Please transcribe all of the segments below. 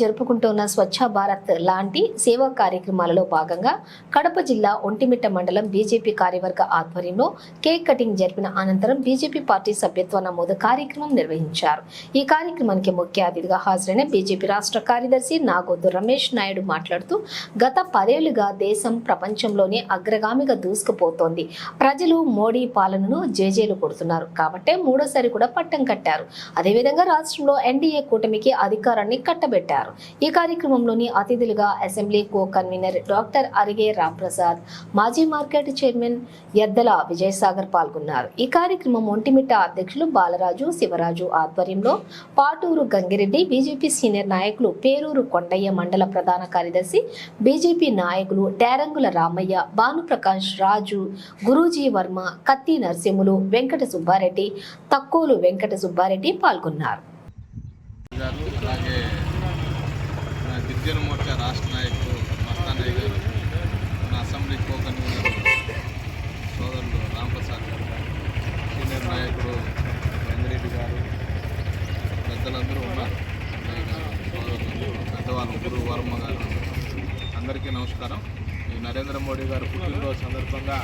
జరుపుకుంటున్న స్వచ్ఛ భారత్ లాంటి సేవా కార్యక్రమాలలో భాగంగా కడప జిల్లా ఒంటిమిట్ట మండలం బీజేపీ కార్యవర్గ ఆధ్వర్యంలో కేక్ కటింగ్ జరిపిన అనంతరం బీజేపీ పార్టీ సభ్యత్వ నమోదు కార్యక్రమం నిర్వహించారు. ఈ కార్యక్రమానికి ముఖ్య అతిథిగా హాజరైన బీజేపీ రాష్ట్ర కార్యదర్శి నాగోదు రమేష్ నాయుడు మాట్లాడుతూ గత పదేళ్ళుగా దేశం ప్రపంచంలోనే అగ్రగామిగా దూసుకుపోతోంది. ప్రజలు మోడీ పాలనను జేజేలు కొడుతున్నారు. కాబట్టే మూడోసారి కూడా పట్టం కట్టారు. అదేవిధంగా రాష్ట్రంలో ఎన్డీఏ కూటమికి అధికారాన్ని కట్టబెట్టారు. ఈ కార్యక్రమంలోని అతిథులుగా assembly co convener doctor Arige Ramprasad మాజీ మార్కెట్ చైర్మన్ ఎద్దల విజయసాగర్ పాల్గొన్నారు. ఈ కార్యక్రమం ఒంటిమిట్ట అధ్యక్షులు బాలరాజు శివరాజు ఆధ్వర్యంలో పాటూరు గంగిరెడ్డి బీజేపీ సీనియర్ నాయకులు పేరూరు కొండయ్య మండల ప్రధాన కార్యదర్శి బీజేపీ నాయకులు డేరంగుల రామయ్య భానుప్రకాష్ రాజు గురూజీ వర్మ కత్తి నరసింహులు వెంకట సుబ్బారెడ్డి తక్కువలు వెంకట సుబ్బారెడ్డి పాల్గొన్నారు. గిరిజన మోర్చా రాష్ట్ర నాయకులు మస్తానయ్య గారు మన అసెంబ్లీ కోకన్ సోదరుడు రాంప్రసాద్ గారు సీనియర్ నాయకుడు వెంకరెడ్డి గారు పెద్దలందరూ ఉన్నారు అన్నయ్య సోదరులు పెద్దవాళ్ళు గురు వర్మ గారు అందరికీ నమస్కారం. ఈ నరేంద్ర మోడీ గారు పుట్టినరోజు సందర్భంగా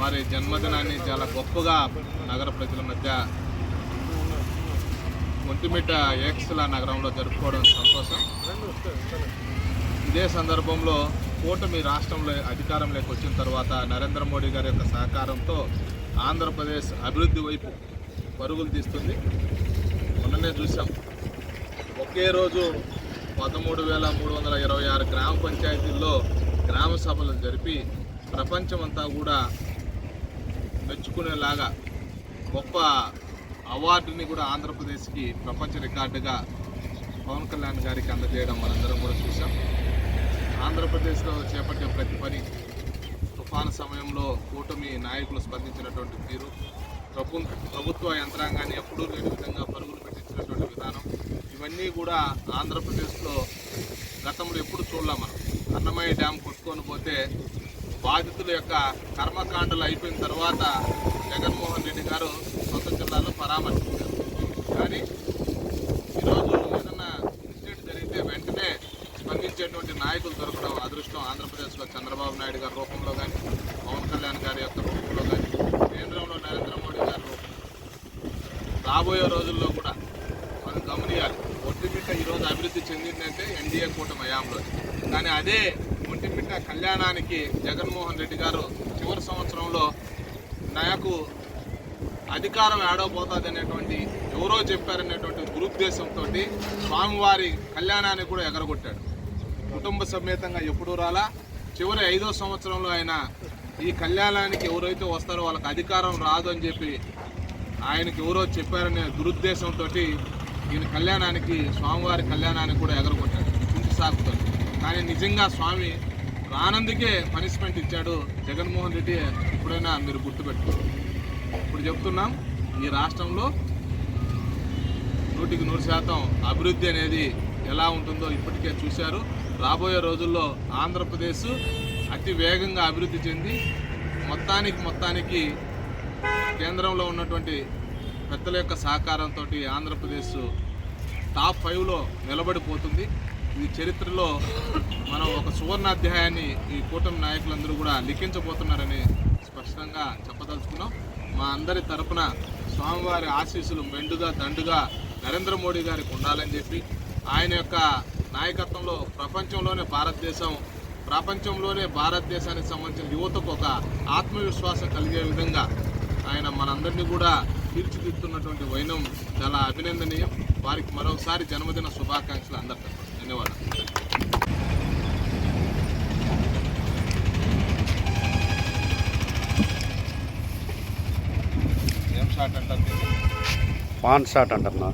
వారి జన్మదినాన్ని చాలా గొప్పగా నగర ప్రజల మధ్య ఒంటిమిట్ట ఏక్సల నగరంలో జరుపుకోవడం సంతోషం. ఇదే సందర్భంలో కూటమి రాష్ట్రంలో అధికారంలోకి వచ్చిన తర్వాత నరేంద్ర మోడీ గారి యొక్క సహకారంతో ఆంధ్రప్రదేశ్ అభివృద్ధి వైపు పరుగులు తీస్తుంది. మొన్ననే చూసాం ఒకే రోజు పదమూడు వేల మూడు వందల ఇరవై ఆరు గ్రామ పంచాయతీల్లో గ్రామ సభలు జరిపి ప్రపంచమంతా కూడా మెచ్చుకునేలాగా గొప్ప అవార్డుని కూడా ఆంధ్రప్రదేశ్కి ప్రపంచ రికార్డుగా పవన్ కళ్యాణ్ గారికి అందజేయడం మనందరం కూడా చూసాం ఆంధ్రప్రదేశ్లో చేపట్టే ప్రతి పని తుఫాను సమయంలో కూటమి నాయకులు స్పందించినటువంటి తీరు ప్రభు ప్రభుత్వ యంత్రాంగాన్ని ఎప్పుడూ లేని విధంగా పరుగులు పెట్టించినటువంటి విధానం ఇవన్నీ కూడా ఆంధ్రప్రదేశ్లో గతంలో ఎప్పుడు చూడలేం మనం. అన్నమయ్య డ్యామ్ కొట్టుకొని పోతే బాధితుల యొక్క కర్మకాండలు అయిపోయిన తర్వాత జగన్మోహన్ రెడ్డి గారు సొంత జిల్లాలో పరామర్శించారు. కానీ ఈరోజు ఏదన్నా ఇన్సిడెంట్ జరిగితే వెంటనే స్పందించేటువంటి నాయకులు దొరకడం అదృష్టం. ఆంధ్రప్రదేశ్లో చంద్రబాబు నాయుడు గారి రూపంలో కానీ పవన్ కళ్యాణ్ గారి యొక్క రూపంలో కానీ కేంద్రంలో నరేంద్ర మోడీ గారి రూపంలో రాబోయే రోజుల్లో కూడా మనం గమనియాలి. ఒట్టిమిట్ట ఈరోజు అభివృద్ధి చెందిందంటే ఎన్డీఏ కూటమి హయాంలో కానీ అదే బిడ్డ కళ్యాణానికి జగన్మోహన్ రెడ్డి గారు చివరి సంవత్సరంలో నాకు అధికారం ఏడవబోతుంది అనేటువంటి ఎవరో చెప్పారనేటువంటి దురుద్దేశంతో స్వామివారి కళ్యాణాన్ని కూడా ఎగరగొట్టాడు. కుటుంబ సమేతంగా ఎప్పుడూ రాలా. చివరి ఐదో సంవత్సరంలో ఆయన ఈ కళ్యాణానికి ఎవరైతే వస్తారో వాళ్ళకి అధికారం రాదు అని చెప్పి ఆయనకి ఎవరో చెప్పారనే దురుద్దేశంతో ఈయన కళ్యాణానికి స్వామివారి కళ్యాణానికి కూడా ఎగరగొట్టాడు. కుంటి సాగుతాడు కానీ నిజంగా స్వామి రానందుకే పనిష్మెంట్ ఇచ్చాడు జగన్మోహన్ రెడ్డి ఎప్పుడైనా మీరు గుర్తుపెట్టుకోండి ఇప్పుడు చెప్తున్నాం ఈ రాష్ట్రంలో నూటికి నూరు శాతం అభివృద్ధి అనేది ఎలా ఉంటుందో ఇప్పటికే చూశారు. రాబోయే రోజుల్లో ఆంధ్రప్రదేశ్ అతి వేగంగా అభివృద్ధి చెంది మొత్తానికి మొత్తానికి కేంద్రంలో ఉన్నటువంటి పెద్దల యొక్క సహకారంతో ఆంధ్రప్రదేశ్ టాప్ ఫైవ్లో నిలబడిపోతుంది. ఇది చరిత్రలో మనం ఒక సువర్ణ అధ్యాయాన్ని ఈ కూటమి నాయకులందరూ కూడా లిఖించబోతున్నారని స్పష్టంగా చెప్పదలుచుకున్నాం. మా అందరి తరపున స్వామివారి ఆశీస్సులు మెండుగా దండుగా నరేంద్ర మోడీ గారికి ఉండాలని చెప్పి ఆయన యొక్క నాయకత్వంలో ప్రపంచంలోనే భారతదేశం ప్రపంచంలోనే భారతదేశానికి సంబంధించిన యువతకు ఒక ఆత్మవిశ్వాసం కలిగే విధంగా ఆయన మనందరినీ కూడా తీర్చిదిద్దుతున్నటువంటి వైనం చాలా అభినందనీయం. వారికి మరోసారి జన్మదిన శుభాకాంక్షలు అందరికీ. ధన్యవాదాలు ఏం షాట్ అంటారు దీన్ని? పాన్ షాట్ అంటారు